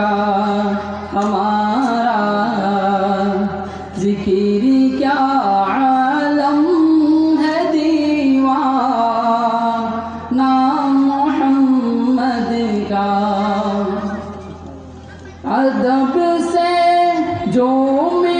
का हमारा जिकिर क्या आलम है दीवा नाम मोहम्मद का अदब से जो मिलते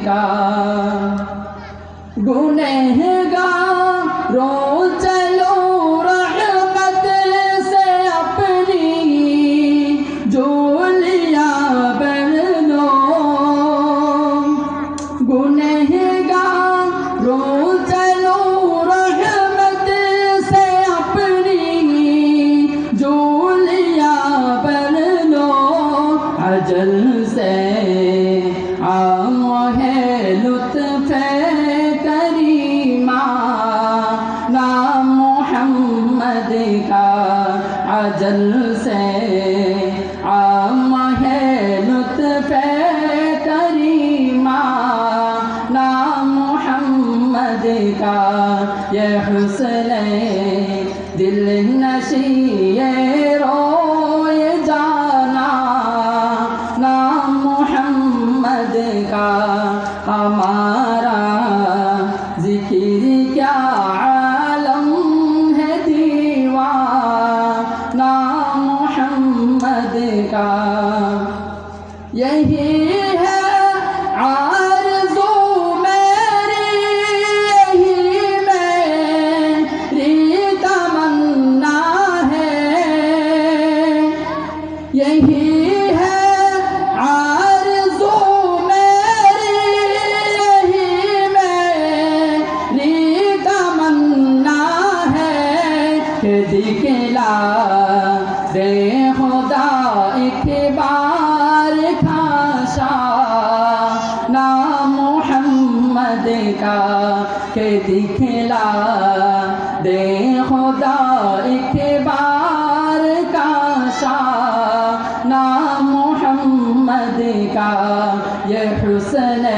का। गुनहगार चलो रहमत से अपनी जोलिया लो। गुनहगार चलो रहमत से अपनी जोलिया लो। अजल से आम मोहम्मद का अजल से आम है लुत्फ करीमा। नाम मोहम्मद का यह 人品。दिखला दे खुदा एक बार खाशा नाम मोहम्मद का के दिखला दे खुदा एक बार काशा नाम मोहम्मद का ये हुस्न